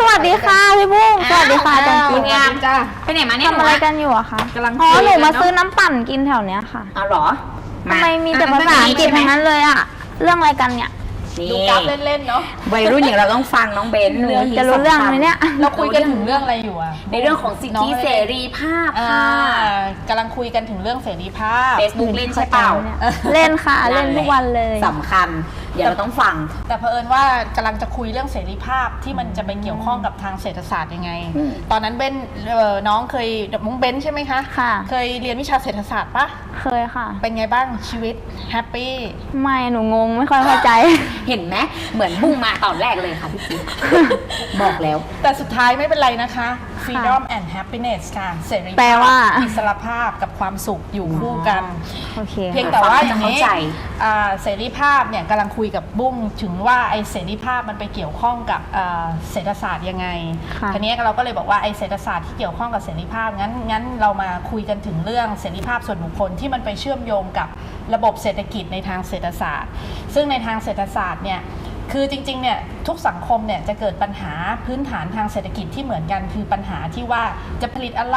าวสวัสดีค่ะพี่บุ้งสวัสดีค่ะจังคุกิณนงามจ้าไปไหนมาเนี่ยทำอะไรกันอยู่อะคะกำลังอ๋อคุยหนูมากันเนอะซื้อน้ำปั่นกินแถวเนี้ยค่ะเอาเหรอทำไมมีแต่ภาษาอังกฤษทั้งนั้นเลยอะเรื่องอะไรกันเนี่ยนี่ดูกราฟเล่นๆเนาะวัยรุ่นอย่างเราต้องฟังน้องเบนเรื่องจะรู้เรื่องไหมเนี่ย เราคุยกันถึงเรื่องอะไรอยู่อะในเรื่องของสิทธิเสรีภาพอ่าค่ะกำลังคุยกันถึงเรื่องเสรีภาพ Facebook เล่นใช่เปล่า เล่นค่ะ เล่นทุกวันเลยสำคัญเดี๋ยวเราต้องฟัง แต่เผอิญว่ากำลังจะคุยเรื่องเสรีภาพที่มันจะไปเกี่ยวข้องกับทางเศรษฐศาสตร์ยังไง อืม ตอนนั้นเบนเอ่อน้องเคยน้องเบนใช่ไหมคะ ค่ะ เคยเรียนวิชาเศรษฐศาสตร์ปะเคยค่ะ เป็นไงบ้างชีวิตแฮปปี้ ไม่หนูงงไม่ค่อยเข้าใจ เห็นไหมเหมือนบุ้งมาตอนแรกเลยค่ะพี่จิ๊บบอกแล้ว แต่สุดท้ายไม่เป็นไรนะคะ freedom and happiness ค่ะเสรีแปลภาว่าพอิสรภาพกับความสุขอยู่คู่กัน โอเคเพียงค่ะ แต่ว่าฟังอย่างนี้จะเข้าใจ อ่าเสรีภาพเนี่ยกำลังคุยกับบุ้งถึงว่าไอ้เสรีภาพมันไปเกี่ยวข้องกับอ่าเศรษฐศาสตร์ยังไงค่ะทีนี้เราก็เลยบอกว่าไอ้เศรษฐศาสตร์ที่เกี่ยวข้องกับเสรีภาพงั้นงั้นเรามาคุยกันถึงเรื่องเสรีภาพส่วนบุคคลที่มันไปเชื่อมโยงกับระบบเศรษฐกิจในทางเศรษฐศาสตร์ ซึ่งในทางเศรษฐศาสตร์เนี่ย คือจริงๆเนี่ยทุกสังคมเนี่ยจะเกิดปัญหาพื้นฐานทางเศรษฐกิจที่เหมือนกันคือปัญหาที่ว่าจะผลิตอะไร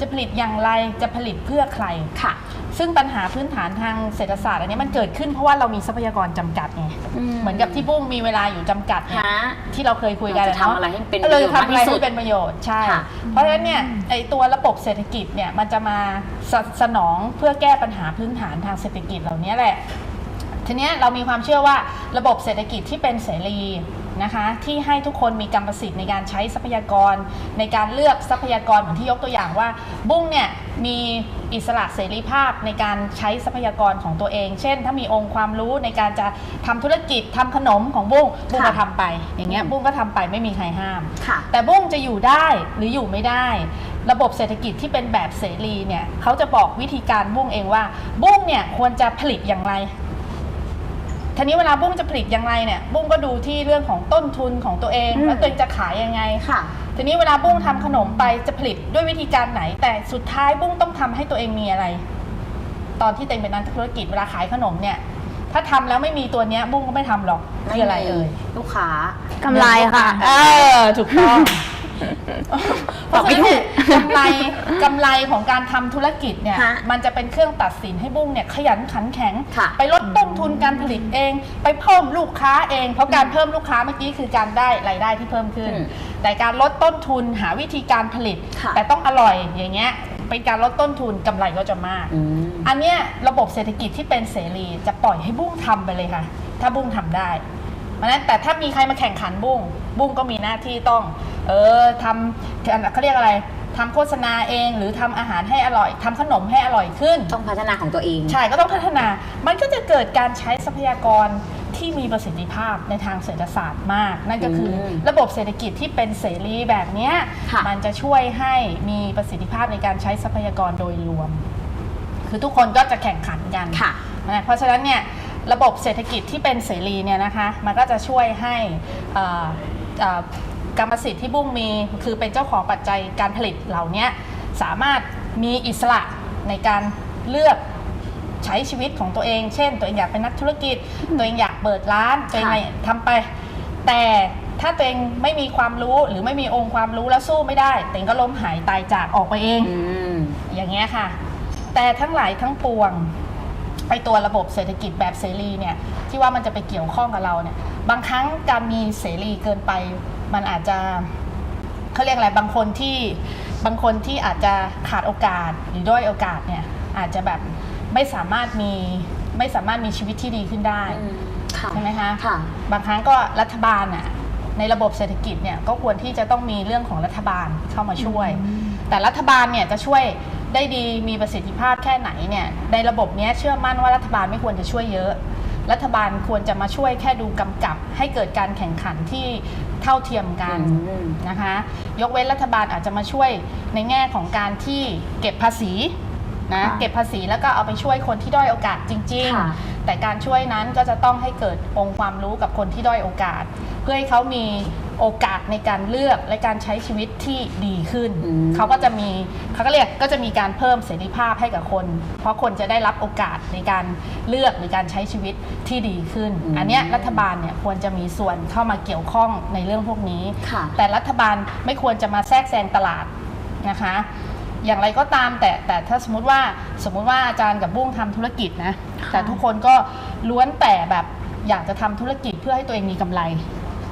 จะผลิตอย่างไรจะผลิตเพื่อใครค่ะ ซึ่งปัญหาพื้นฐานทางเศรษฐศาสตร์อันนี้มันเกิดขึ้นเพราะว่าเรามีทรัพยากรจำกัดไงอืมเหมือนกับที่บุ้งมีเวลาอยู่จำกัดเนี่ยฮะที่เราเคยคุยกันเราจะเนาะทำอะไรให้เป็นเราประโยจะชน์ทำอะไรมากที่สุให้ดเป็นประโยชน์ใช่ค่ะเพราะฉะนั้นเนี่ยไอตัวระบบเศรษฐกิจเนี่ยมันจะมาสสนองเพื่อแก้ปัญหาพื้นฐานทางเศรษฐกิจเหล่านี้แหละ ทีเนี้ยเรามีความเชื่อว่าระบบเศรษฐกิจที่เป็นเสรีนะคะที่ให้ทุกคนมีกรรมสิทธิ์ในการใช้ทรัพยากร ในการเลือกทรัพยากรเหมือนที่ยกตัวอย่างว่า บุ้งเนี่ยมีอิสระเสรีภาพในการใช้ทรัพยากรของตัวเอง เช่น ถ้ามีองค์ความรู้ในการจะทำธุรกิจทำขนมของบุ้งบุ้งก็ทำไป อย่างเงี้ยบุ้งก็ทำไปไม่มีใครห้ามค่ะแต่บุ้งจะอยู่ได้หรืออยู่ไม่ได้ ระบบเศรษฐกิจที่เป็นแบบเสรีเนี่ยเขาจะบอกวิธีการบุ้งเองว่า บุ้งเนี่ยควรจะผลิตอย่างไร ทีนี้เวลาบุ้งจะผลิตอย่างไรเนี่ยบุ้งก็ดูที่เรื่องของต้นทุนของตัวเองอืมแล้วตัวเองจะขายยังไงค่ะทีนี้เวลาบุ้งทำขนมไปจะผลิตด้วยวิธีการไหน แต่สุดท้ายบุ้งต้องทำให้ตัวเองมีอะไร ตอนที่ตัวเองเป็นนักธุรกิจเวลาขายขนมเนี่ย ถ้าทำแล้วไม่มีตัวเนี้ยบุ้งก็ไม่ทำหรอกคืออะไรเอ่ยลูกค้ากำไรค่ะ เออถูกต้องตอบไม่ถูกเพราะฉะนั้นเนี่ยกำไรกำไรของการทำธุรกิจเนี่ยฮะมันจะเป็นเครื่องตัดสินให้บุ้งเนี่ยขยันขันแข็ง ค่ะ ไปลดต้นทุนการผลิตเอง ไปเพิ่มลูกค้าเอง เพราะการเพิ่มลูกค้าเมื่อกี้คือการได้รายได้ที่เพิ่มขึ้นอืมแต่การลดต้นทุนหาวิธีการผลิต ค่ะแต่ต้องอร่อยอย่างเงี้ยเป็นการลดต้นทุนกำไรก็จะมาก อืม อันเนี้ยระบบเศรษฐกิจที่เป็นเสรีจะปล่อยให้บุ้งทำไปเลยค่ะ ถ้าบุ้งทำได้เพราะฉะนั้นแต่ถ้ามีใครมาแข่งขันบุ้งบุ้งก็มีหน้าที่ต้อง เออทำเขาเรียกอะไร ทำโฆษณาเอง หรือทำอาหารให้อร่อยทำขนมให้อร่อยขึ้น ต้องพัฒนาของตัวเอง ใช่ก็ต้องพัฒนา มันก็จะเกิดการใช้ทรัพยากรที่มีประสิทธิภาพในทางเศรษฐศาสตร์มาก นั่นก็คืออมระบบเศรษฐกิจที่เป็นเสรีแบบเนี้ยค่ะ มันจะช่วยให้มีประสิทธิภาพในการใช้ทรัพยากรโดยรวม คือทุกคนก็จะแข่งขันกัน ค่ะ นะเพราะฉะนั้นเนี่ยระบบเศรษฐกิจที่เป็นเสรีเนี่ยนะคะมันก็จะช่วยให้เอ่อเอ่อ กรรมสิทธิ์ที่บุ้งมีคือเป็นเจ้าของปัจจัยการผลิตเหล่านี้สามารถมีอิสระในการเลือกใช้ชีวิตของตัวเอง เช่น ตัวเองอยากเป็นนักธุรกิจ ตัวเองอยากเปิดร้าน ตัวเองอะไรทำไป แต่ถ้าตัวเองไม่มีความรู้หรือไม่มีองค์ความรู้แล้วสู้ไม่ได้ตัวเองก็ล้มหายตายจากออกไปเองอืมอย่างเงี้ยค่ะ แต่ทั้งหลายทั้งปวงไอตัวระบบเศรษฐกิจแบบเสรีเนี่ยที่ว่ามันจะไปเกี่ยวข้องกับเราเนี่ยบางครั้งการมีเสรีเกินไป มันอาจจะเขาเรียกอะไรบางคนที่บางคนที่อาจจะขาดโอกาสหรือด้อยโอกาสเนี่ยอาจจะแบบไม่สามารถมีไม่สามารถมีชีวิตที่ดีขึ้นได้ค่ะใช่ไหมคะค่ะบางครั้งก็รัฐบาลน่ะในระบบเศรษฐกิจเนี่ยก็ควรที่จะต้องมีเรื่องของรัฐบาลเข้ามาช่วย แต่รัฐบาลเนี่ยจะช่วยได้ดีมีประสิทธิภาพแค่ไหนเนี่ยในระบบเนี้ยเชื่อมั่นว่ารัฐบาลไม่ควรจะช่วยเยอะ รัฐบาลควรจะมาช่วยแค่ดูกำกับ ให้เกิดการแข่งขันที่เท่าเทียมกันอืมนะคะ ยกเว้นรัฐบาลอาจจะมาช่วยในแง่ของการที่เก็บภาษีนะค่ะเก็บภาษีแล้วก็เอาไปช่วยคนที่ด้อยโอกาสจริงค่ะๆแต่การช่วยนั้นก็จะต้องให้เกิดองค์ความรู้กับคนที่ด้อยโอกาส เพื่อให้เขามี โอกาสในการเลือกและการใช้ชีวิตที่ดีขึ้นอืมเขาก็จะมีเขาก็เรียกก็จะมีการเพิ่มเสรีภาพให้กับคน เพราะคนจะได้รับโอกาสในการเลือกหรือการใช้ชีวิตที่ดีขึ้น อันเนี้ยรัฐบาลเนี่ยควรจะมีส่วนเข้ามาเกี่ยวข้องในเรื่องพวกนี้ค่ะแต่รัฐบาลไม่ควรจะมาแทรกแซงตลาดนะคะ อย่างไรก็ตามแต่แต่ถ้าสมมติว่าสมมุติว่าอาจารย์กับบุ้งทำธุรกิจนะแต่ทุกคนก็ล้วนแต่แบบอยากจะทำธุรกิจเพื่อให้ตัวเองมีกำไร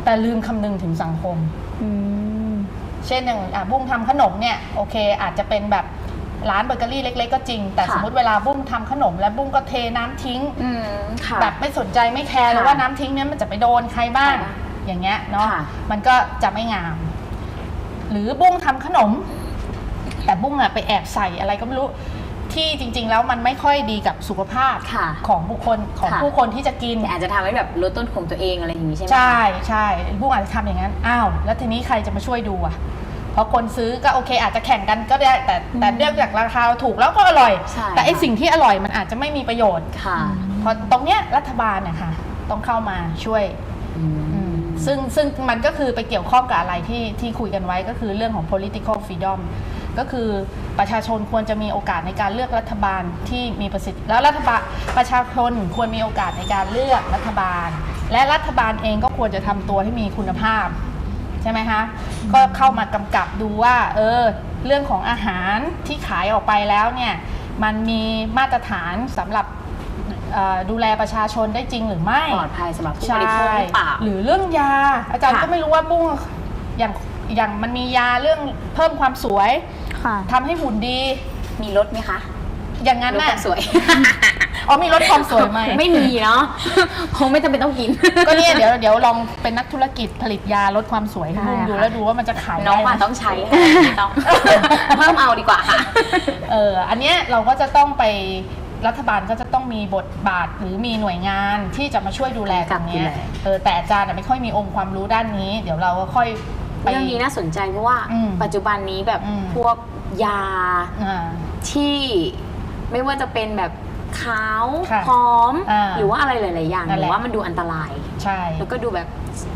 แต่ลืมคำนึงถึงสังคม อืม เช่นอย่างอะบุ้งทำขนมเนี่ยโอเค อาจจะเป็นแบบร้านเบเกอรี่เล็ก ๆ ก็จริง แต่ค่ะ สมมติเวลาบุ้งทำขนม แล้วบุ้งก็เทน้ำทิ้ง อืมค่ะ แบบไม่สนใจไม่แคร์เลยค่ะว่าน้ำทิ้งเนี่ยมันจะไปโดนใครบ้าง ใครบ้างอย่างเงี้ยเนาะค่ะ มันก็จะไม่งาม หรือบุ้งทำขนม แต่บุ้งอะไปแอบใส่อะไรก็ไม่รู้ ที่จริง ๆ แล้วมันไม่ค่อยดีกับสุขภาพค่ะของบุคคลของค่ะ ผู้คนที่จะกินแต่อาจจะทำให้แบบลดต้นทุนตัวเองอะไรอย่างนี้ใช่ไหมคะ ใช่ใช่บุ้งอาจจะทำอย่างนั้น อ้าว แล้วทีนี้ใครจะมาช่วยดูอะ เพราะคนซื้อก็โอเค อาจจะแข่งกันก็ได้ แต่แต่เลือกจากราคาถูกแล้วก็อร่อย ใช่แต่ไอค่ะ สิ่งที่อร่อยมันอาจจะไม่มีประโยชน์ ค่ะเพราะตรงเนี้ยรัฐบาลเนี่ยค่ะต้องเข้ามาช่วยอืมอืมซึ่งซึ่งมันก็คือไปเกี่ยวข้องกับอะไรที่ที่คุยกันไว้ก็คือเรื่องของ political freedom ก็คือประชาชนควรจะมีโอกาสในการเลือกรัฐบาลที่มีประสิทธิแล้วรัฐบาลประชาชนควรมีโอกาสในการเลือกรัฐบาล และรัฐบาลเองก็ควรจะทำตัวให้มีคุณภาพใช่ไหมคะก็เข้ามากำกับดูว่าเออเรื่องของอาหารที่ขายออกไปแล้วเนี่ยมันมีมาตรฐานสำหรับเอ่อดูแลประชาชนได้จริงหรือไม่ปลอดภัยสำหรับผู้ใช่บริโภคหรือเปล่าหรือเรื่องยา อาจารย์ค่ะก็ไม่รู้ว่าบุ้งอย่างอย่างมันมียาเรื่องเพิ่มความสวย ค่ะ ทำให้หุ่นดี มีรถไหมคะอย่างนั้นลดคน่ะวามสวย อ๋อมีลดความสวยไหม ไม่มีเนาะคงไม่จำเป็นต้องกิน ก็เนี่ยเดี๋ยวเดี๋ยวลองเป็นนักธุรกิจผลิตยาลดความสวยให้บุ้งได้ดูค่ะ แล้วดูว่ามันจะขายน้องได้ไหมว่าต้องใช้ค่ะไม่ต้องเพิ่มเอาดีกว่าค่ะ เอออันเนี้ยเราก็จะต้องไปรัฐบาลก็จะต้องมีบทบาทหรือมีหน่วยงานที่จะมาช่วยดูแลตรงเนี้ยกำกับดูแล เออแต่อาจารย์อะไม่ค่อยมีองค์ความรู้ด้านนี้ เดี๋ยวเราก็ค่อยไป เรื่องนี้น่าสนใจเพราะว่าอืมปัจจุบันนี้แบบอืมพวกยาอ่าที่ไม่ว่าจะเป็นแบบขาวค่ะพร้อมอ่าหรือว่าอะไรหลาย ๆ อย่างนั่นหแหรืละอว่ามันดูอันตรายใช่แล้วก็ดูแบบ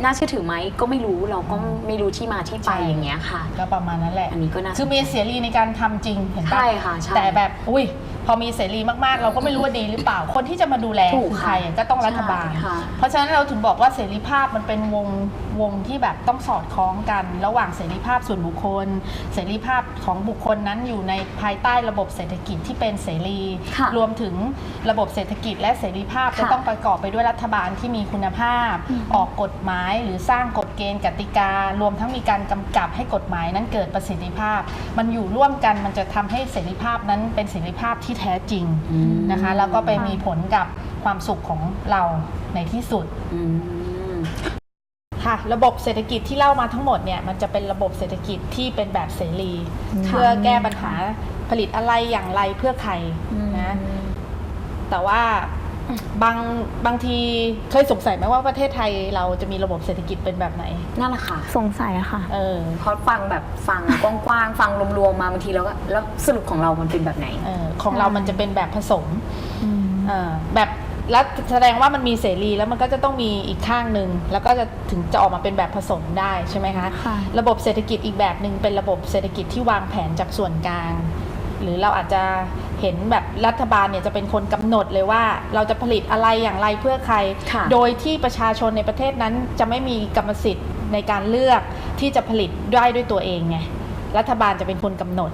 น่าเชื่อถือไหมก็ไม่รู้เราก็ไม่รู้ที่มาที่ไปใช่อย่างเงี้ยค่ะ ก็ประมาณนั้นแหละอันนี้ก็น่าคือมีเสรีในการทำจริงเห็นปะใช่ค่ะใช่แต่แบบอุ้ยพ อมีเสรีมากๆ เราก็ไม่รู้ว่าดีหรือเปล่าคนที่จะมาดูแลถูกคือค่ะใครก็ต้องรัฐบาล ใช่ค่ะ เพราะฉะนั้นเราถึงบอกว่าเสรีภาพมันเป็นวงวงที่แบบต้องสอดคล้องกัน ระหว่างเสรีภาพส่วนบุคคล เสรีภาพของบุคคลนั้นอยู่ในภายใต้ระบบเศรษฐกิจที่เป็นเสรี ค่ะรวมถึงระบบเศรษฐกิจและเสรีภาพค่ะจะต้องประกอบไปด้วยรัฐบาลที่มีคุณภาพออกกฎหมายหรือสร้างกฎเกณฑ์กติกา รวมทั้งมีการกำกับให้กฎหมายนั้นเกิดประสิทธิภาพ มันอยู่ร่วมกันมันจะทำให้เสรีภาพนั้นเป็นเสรีภาพที่แท้จริงอืมนะคะ แล้วก็ไปมีผลกับความสุขของเราในที่สุดอืมค่ะระบบเศรษฐกิจที่เล่ามาทั้งหมดเนี่ยมันจะเป็นระบบเศรษฐกิจที่เป็นแบบเสรี เพื่อแก้ปัญหาผลิตอะไรอย่างไรเพื่อใครนะแต่ว่า บางบางทีเคยสงสัยไหมว่าประเทศไทยเราจะมีระบบเศรษฐกิจเป็นแบบไหน นั่นแหละค่ะสงสัยค่ะ เออ เพราะฟังแบบฟัง กว้างๆฟังรวมๆมาบางทีแล้วก็แล้วสรุปของเรามันเป็นแบบไหน เออของเรามันจะเป็นแบบผสมอืมเออแบบแล้วแสดงว่ามันมีเสรีแล้วมันก็จะต้องมีอีกข้างหนึ่งแล้วก็จะถึงจะออกมาเป็นแบบผสมได้ใช่ไหมคะค่ะ ระบบเศรษฐกิจอีกแบบหนึ่งเป็นระบบเศรษฐกิจที่วางแผนจากส่วนกลาง หรือเราอาจจะ เห็นแบบรัฐบาลเนี่ยจะเป็นคนกำหนดเลยว่าเราจะผลิตอะไรอย่างไรเพื่อใครค่ะโดยที่ประชาชนในประเทศนั้นจะไม่มีกรรมสิทธิ์ในการเลือกที่จะผลิตได้ด้วยตัวเองไงรัฐบาลจะเป็นคนกำหนด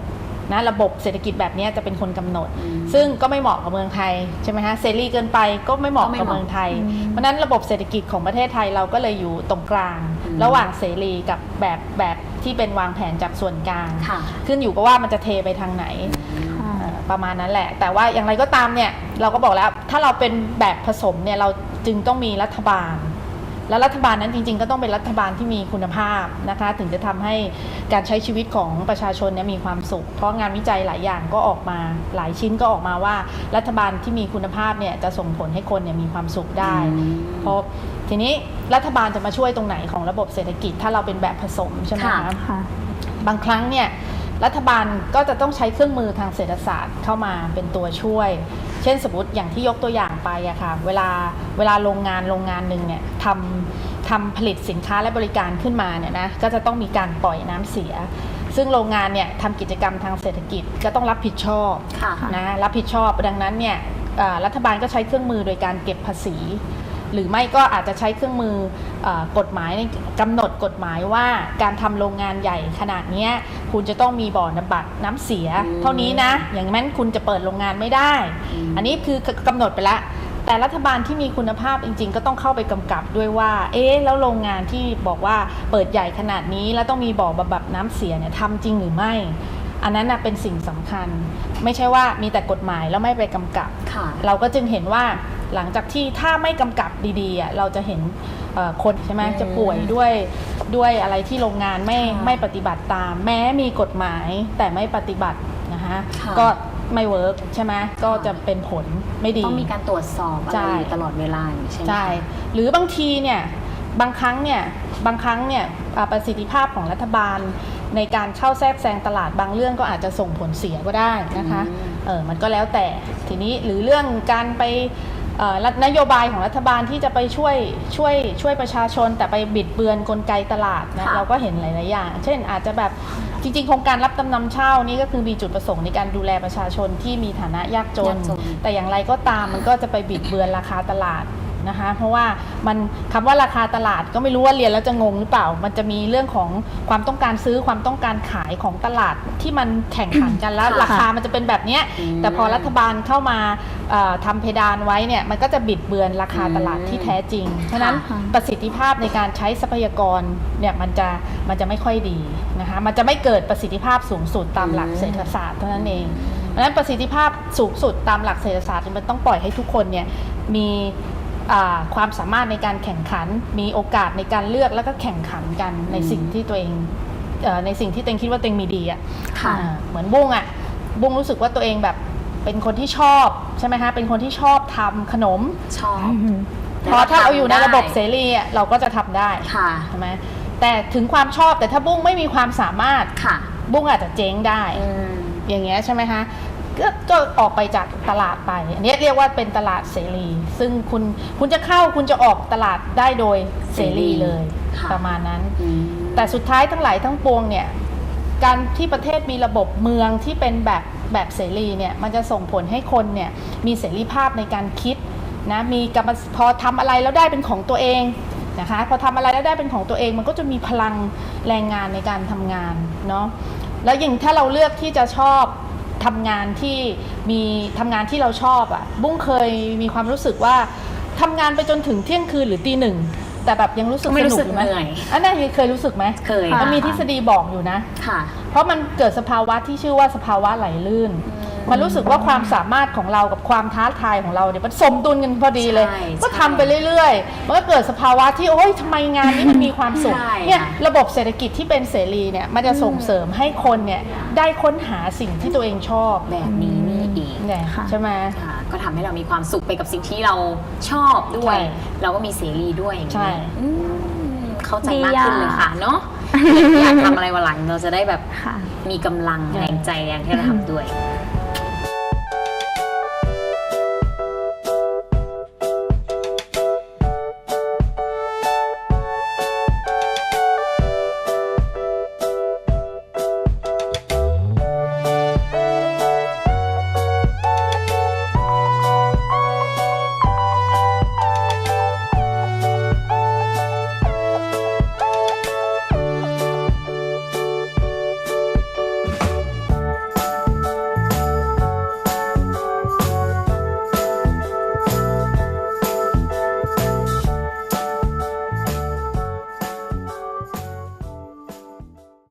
นะระบบเศรษฐกิจแบบนี้จะเป็นคนกำหนดอืมซึ่งก็ไม่เหมาะกับเมืองไทยใช่ไหมฮะเสรีเกินไปก็ไม่เหมาะก็ไม่กับเหมาะเมืองไทยอืมเพราะฉะนั้นระบบเศรษฐกิจของประเทศไทยเราก็เลยอยู่ตรงกลางอืมระหว่างเสรีกับแบบแบบที่เป็นวางแผนจากส่วนกลางค่ะขึ้นอยู่กับว่ามันจะเทไปทางไหนค่ะเอ่อ ประมาณนั้นแหละ แต่ว่าอย่างไรก็ตามเนี่ยเราก็บอกแล้วถ้าเราเป็นแบบผสมเนี่ยเราจึงต้องมีรัฐบาล และรัฐบาลนั้นจริง ๆ ก็ต้องเป็นรัฐบาลที่มีคุณภาพนะคะถึงจะทำให้การใช้ชีวิตของประชาชนเนี่ยมีความสุข เพราะงานวิจัยหลายอย่างก็ออกมาหลายชิ้นก็ออกมาว่า รัฐบาลที่มีคุณภาพเนี่ยจะส่งผลให้คนเนี่ยมีความสุขได้อืมเพราะทีนี้รัฐบาลจะมาช่วยตรงไหนของระบบเศรษฐกิจ ถ้าเราเป็นแบบผสมใช่ไหมค่ะคะค่ะบางครั้งเนี่ย รัฐบาลก็จะต้องใช้เครื่องมือทางเศรษฐศาสตร์เข้ามาเป็นตัวช่วย เช่นสมมติอย่างที่ยกตัวอย่างไปอะค่ะเวลาเวลาโรงงานโรงงานหนึ่งเนี่ยทำทำผลิตสินค้าและบริการขึ้นมาเนี่ยนะก็จะต้องมีการปล่อยน้ำเสียซึ่งโรงงานเนี่ยทำกิจกรรมทางเศรษฐกิจก็ต้องรับผิดชอบค่ะนะรับผิดชอบดังนั้นเนี่ยเอ่อรัฐบาลก็ใช้เครื่องมือโดยการเก็บภาษี หรือไม่ก็อาจจะใช้เครื่องมือเออกฎหมายในกำหนดกฎหมายว่าการทำโรงงานใหญ่ขนาดเนี้ยคุณจะต้องมีบ่อน้ำบัตรน้ำเสียอืมเท่านี้นะ อย่างนั้นคุณจะเปิดโรงงานไม่ได้อืมอันนี้คือกำหนดไปแล้วแต่รัฐบาลที่มีคุณภาพจริง ๆ ก็ต้องเข้าไปกำกับด้วยว่า เอ๊ะ แล้วโรงงานที่บอกว่าเปิดใหญ่ขนาดนี้ แล้วต้องมีบ่อบำบัดน้ำเสียเนี่ยทำจริงหรือไม่ อันนั้นนะเป็นสิ่งสำคัญ ไม่ใช่ว่ามีแต่กฎหมายแล้วไม่ไปกำกับค่ะเราก็จึงเห็นว่า หลังจากที่ถ้าไม่กำกับดีๆอะเราจะเห็นเอ่อคนใช่ไหมอืมจะป่วยด้วยด้วยอะไรที่โรงงานไม่ค่ะไม่ปฏิบัติตาม แม้มีกฎหมายแต่ไม่ปฏิบัตินะคะค่ะก็ไม่เวิร์กใช่ไหมก็จะเป็นผลไม่ดี ต้องมีการตรวจสอบอะไรใช่อยู่ตลอดเวลาอย่างนี้ใช่ไหมใช่หรือบางทีเนี่ยบางครั้งเนี่ยบางครั้งเนี่ยอ่าประสิทธิภาพของรัฐบาล ในการเข้าแทรกแซงตลาดบางเรื่องก็อาจจะส่งผลเสียก็ได้นะคะอืมเออมันก็แล้วแต่ทีนี้หรือเรื่องการไปเอ่อรัฐ นโยบายของรัฐบาลที่จะไปช่วยช่วยช่วยประชาชน แต่ไปบิดเบือนกลไกตลาดนะค่ะเราก็เห็นหลาย ๆ อย่าง เช่นอาจจะแบบจริง ๆ โครงการรับจำนำเช่านี่ก็คือมีจุดประสงค์ในการดูแลประชาชนที่มีฐานะยากจนยากจนแต่อย่างไรก็ตามมันก็จะไปบิดเบือนราคาตลาด นะคะ เพราะว่ามันคำว่าราคาตลาดก็ไม่รู้ว่าเรียนแล้วจะงงหรือเปล่า มันจะมีเรื่องของความต้องการซื้อความต้องการขายของตลาดที่มันแข่งขันกันแล้วค่ะราคามันจะเป็นแบบเนี้ยอืมแต่พอรัฐบาลเข้ามาเอ่อทำเพดานไว้เนี่ยมันก็จะบิดเบือนราคาตลาดที่แท้จริง ฉะนั้นค่ะประสิทธิภาพในการใช้ทรัพยากรเนี่ยมันจะมันจะไม่ค่อยดีนะคะมันจะไม่เกิดประสิทธิภาพสูงสุดตามหลักเศรษฐศาสตร์เท่านั้นเองเพราะฉะนั้นประสิทธิภาพสูงสุดตามหลักเศรษฐศาสตร์มันต้องปล่อยให้ทุกคนเนี่ยมีอ่า ความสามารถในการแข่งขัน มีโอกาสในการเลือกแล้วก็แข่งขันกันในสิ่งที่ตัวเองเอ่อในสิ่งที่ตัวเองคิดว่าตัวเองมีดีอะค่ะอ่าเหมือนบุ้งอะบุ้งรู้สึกว่าตัวเองแบบเป็นคนที่ชอบใช่ไหมคะเป็นคนที่ชอบทำขนมชอบเพราะถ้าเอาอยู่ในทำได้ระบบเสรีอะเราก็จะทำได้ค่ะใช่ไหมแต่ถึงความชอบแต่ถ้าบุ้งไม่มีความสามารถค่ะบุ้งอาจจะเจ๊งได้อืมอย่างเงี้ยใช่ไหมคะ ก็ก็ออกไปจากตลาดไป อันเนี้ยเรียกว่าเป็นตลาดเสรี ซึ่งคุณคุณจะเข้าคุณจะออกตลาดได้โดยเสรีเลยค่ะประมาณนั้นอืมแต่สุดท้ายทั้งหลายทั้งปวงเนี่ยการที่ประเทศมีระบบเมืองที่เป็นแบบแบบเสรีเนี่ยมันจะส่งผลให้คนเนี่ยมีเสรีภาพในการคิดนะมีกรรมพอทำอะไรแล้วได้เป็นของตัวเองนะคะพอทำอะไรแล้วได้เป็นของตัวเองมันก็จะมีพลังแรงงานในการทำงานเนาะแล้วอย่างถ้าเราเลือกที่จะชอบ ทำงานที่มีทำงานที่เราชอบอะ่ะบุ้งเคยมีความรู้สึกว่าทำงานไปจนถึงเที่ยงคืนหรือตีหนึ่งแต่แบบยังรู้สึกไม่รู้สนุสึกกอยู่ไหมเหนื่อยอันนั้นเคยรู้สึกไหมเคยมันมีทฤษฎีบอกอยู่นะ ค่ะ เพราะมันเกิดสภาวะที่ชื่อว่าสภาวะไหลลื่น มันรู้สึกว่าความสามารถของเรากับความท้าทายของเราเนี่ยมันสมดุลกันพอดีเลย ใช่ก็ทำไปเรื่อยๆมันก็เกิดสภาวะที่โอ้ยทำไมงานนี้มันมีความสุขใช่เนี่ยค่ะระบบเศรษฐกิจที่เป็นเสรีเนี่ยมันจะส่งเสริมให้คนเนี่ยได้ค้นหาสิ่งที่ตัวเองชอบแบบนี้นี่เองเนี่ยค่ะ ใช่ไหม ค่ะก็ทำให้เรามีความสุขไปกับสิ่งที่เราชอบด้วย ใช่เราก็มีเสรีด้วยอย่างใช่ นี้อืมเข้าใจดีมากขึ้นอะเลยค่ะเนาะอยากทำอะไรวันหลังเราจะได้แบบค่ะ มีกำลังแรงใจแรงที่เราทำด้วย